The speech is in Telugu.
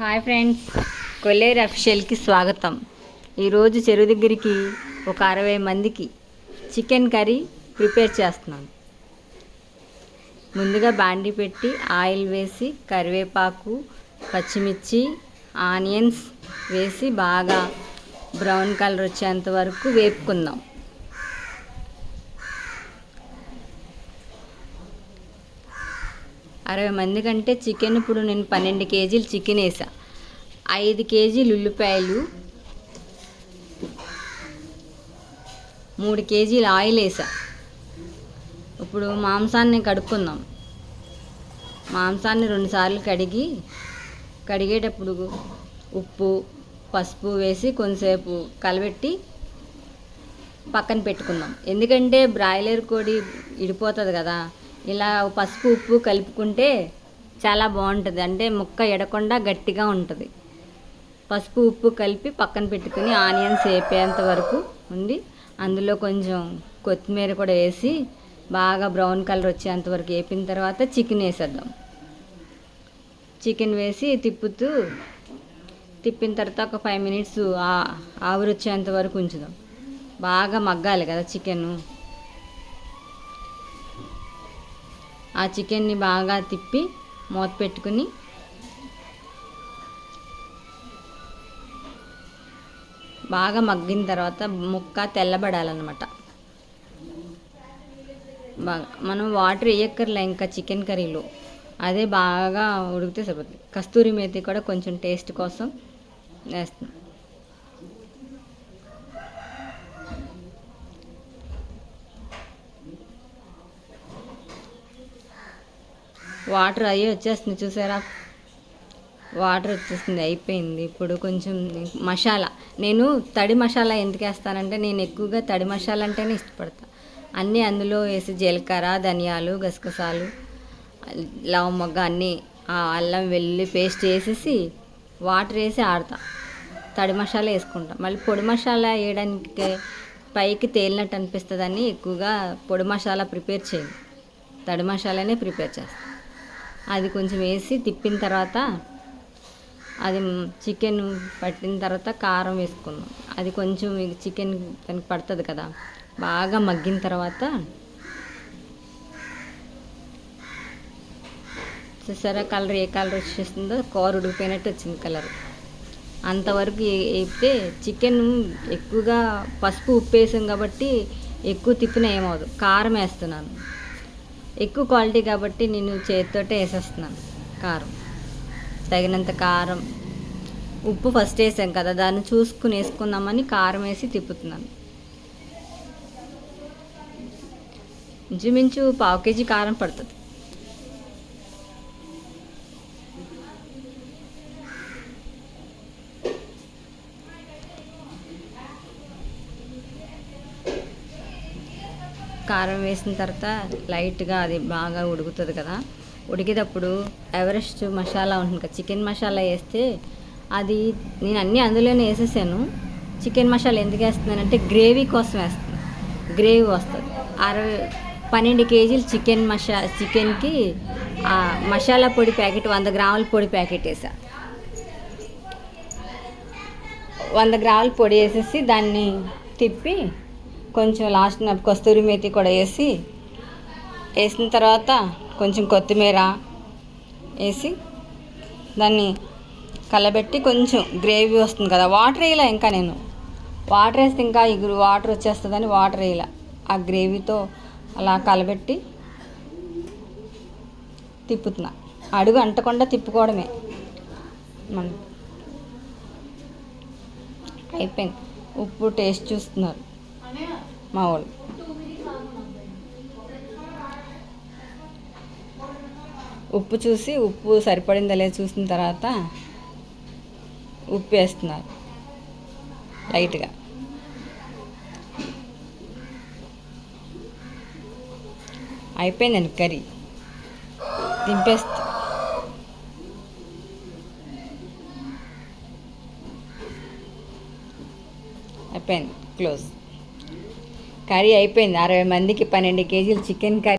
Hi friends. కొల్లేరు అఫిషియల్కి స్వాగతం. ఈరోజు చెరువు దగ్గరికి ఒక అరవై మందికి చికెన్ కర్రీ ప్రిపేర్ చేస్తున్నాను. ముందుగా బాండి పెట్టి ఆయిల్ వేసి కరివేపాకు పచ్చిమిర్చి ఆనియన్స్ వేసి బాగా బ్రౌన్ కలర్ వచ్చేంత వరకు వేపుకుందాం. అరవై మంది కంటే చికెన్ ఇప్పుడు నేను పన్నెండు కేజీలు చికెన్ వేసా. ఐదు కేజీలు ఉల్లిపాయలు మూడు కేజీలు ఆయిల్ వేసా. ఇప్పుడు మాంసాన్ని కడుక్కుందాం. మాంసాన్ని రెండుసార్లు కడిగి కడిగేటప్పుడు ఉప్పు పసుపు వేసి కొంతసేపు కలబెట్టి పక్కన పెట్టుకుందాం. ఎందుకంటే బ్రాయిలర్ కోడి ఇడిపోతుంది కదా ఇలా పసుపు ఉప్పు కలుపుకుంటే చాలా బాగుంటుంది. అంటే ముక్క ఎడకుండా గట్టిగా ఉంటుంది. పసుపు ఉప్పు కలిపి పక్కన పెట్టుకుని ఆనియన్స్ వేపేంత వరకు ఉండి అందులో కొంచెం కొత్తిమీర కూడా వేసి బాగా బ్రౌన్ కలర్ వచ్చేంత వరకు వేపిన తర్వాత చికెన్ వేసేద్దాం. చికెన్ వేసి తిప్పుతూ తిప్పిన తర్వాత ఒక ఫైవ్ మినిట్స్ ఆవిరి వచ్చేంత వరకు ఉంచుదాం. బాగా మగ్గాలి కదా చికెన్. ఆ చికెన్ని బాగా తిప్పి మూత పెట్టుకుని బాగా మగ్గిన తర్వాత ముక్క తెల్లబడాలన్నమాట. బాగా మనం వాటర్ వేయక్కర్లే ఇంకా చికెన్ కర్రీలో. అదే బాగా ఉడికితే సరిపోతుంది. కస్తూరి మేతి కూడా కొంచెం టేస్ట్ కోసం వేస్తున్నాం. వాటర్ అయ్యి వచ్చేస్తుంది చూసారా? వాటర్ వచ్చేస్తుంది అయిపోయింది. ఇప్పుడు కొంచెం మసాలా. నేను తడి మసాలా ఎందుకు వేస్తానంటే నేను ఎక్కువగా తడి మసాలా అంటేనే ఇష్టపడతా. అన్నీ అందులో వేసి జీలకర్ర ధనియాలు గసగసాలు లవమొగ్గ అన్నీ ఆ అల్లం వెల్లుల్లి పేస్ట్ వేసేసి వాటర్ వేసి ఆడతా. తడి మసాలా వేసుకుంటాం. మళ్ళీ పొడి మసాలా వేయడానికి పైకి తేలినట్టు అనిపిస్తుందని ఎక్కువగా పొడి మసాలా ప్రిపేర్ చేయను. తడి మసాలానే ప్రిపేర్ చేస్తాను అది కొంచెం వేసి తిప్పిన తర్వాత అది చికెన్ పట్టిన తర్వాత కారం వేసుకుందాం అది కొంచెం చికెన్ దానికి పడుతుంది కదా బాగా మగ్గిన తర్వాత చూసారా కలర్ ఏ కలర్ వచ్చేస్తుందో కూర ఉడికిపోయినట్టు వచ్చింది కలర్. అంతవరకు వేస్తే చికెన్ ఎక్కువగా పసుపు ఉప్పు వేసాం కాబట్టి ఎక్కువ తిప్పిన ఏమవదు కారం వేస్తున్నాను. ఎక్కువ క్వాలిటీ కాబట్టి నేను చేతితోటే వేసేస్తున్నాను కారం. తగినంత కారం. ఉప్పు ఫస్ట్ వేసాం కదా దాన్ని చూసుకుని వేసుకుందామని కారం వేసి తిప్పుతున్నాను. ఇంచుమించు పావు కేజీ కారం పడుతుంది. కారం వేసిన తర్వాత లైట్గా అది బాగా ఉడుకుతుంది కదా. ఉడికేటప్పుడు ఎవరెస్ట్ మసాలా ఉంటుంది కదా చికెన్ మసాలా వేస్తే అది నేను అన్నీ అందులోనే వేసేసాను. చికెన్ మసాలా ఎందుకు వేస్తున్నానంటే గ్రేవీ కోసం వేస్తాను గ్రేవీ వస్తుంది. అరవై పన్నెండు కేజీలు చికెన్ మసా చికెన్కి మసాలా పొడి ప్యాకెట్ వంద గ్రాముల పొడి ప్యాకెట్ వేసా. వంద గ్రాముల పొడి వేసేసి దాన్ని తిప్పి కొంచెం లాస్ట్ కస్తూరి మేతి కూడా వేసి వేసిన తర్వాత కొంచెం కొత్తిమీర వేసి దాన్ని కలబెట్టి కొంచెం గ్రేవీ వస్తుంది కదా వాటర్ వేయలే ఇంకా నేను? వాటర్ వేస్తే ఇంకా ఇగురు వాటర్ వచ్చేస్తుందని వాటర్ వేయలే. ఆ గ్రేవీతో అలా కలబెట్టి తిప్పుతున్నా. అడుగు అంటకుండా తిప్పుకోవడమే. మనం అయిపోయింది. ఉప్పు టేస్ట్ చూస్తున్నారు. మా వాళ్ళు. ఉప్పు చూసి ఉప్పు సరిపడిందా లేదా చూసిన తర్వాత ఉప్పు వేస్తున్నారు. లైట్గా. అయిపోయిందండి కర్రీ. దింపేస్తా. అయిపోయింది. క్లోజ్. కర్రీ అయిపోయింది. అరవై మందికి పన్నెండు కేజీలు చికెన్ కర్రీ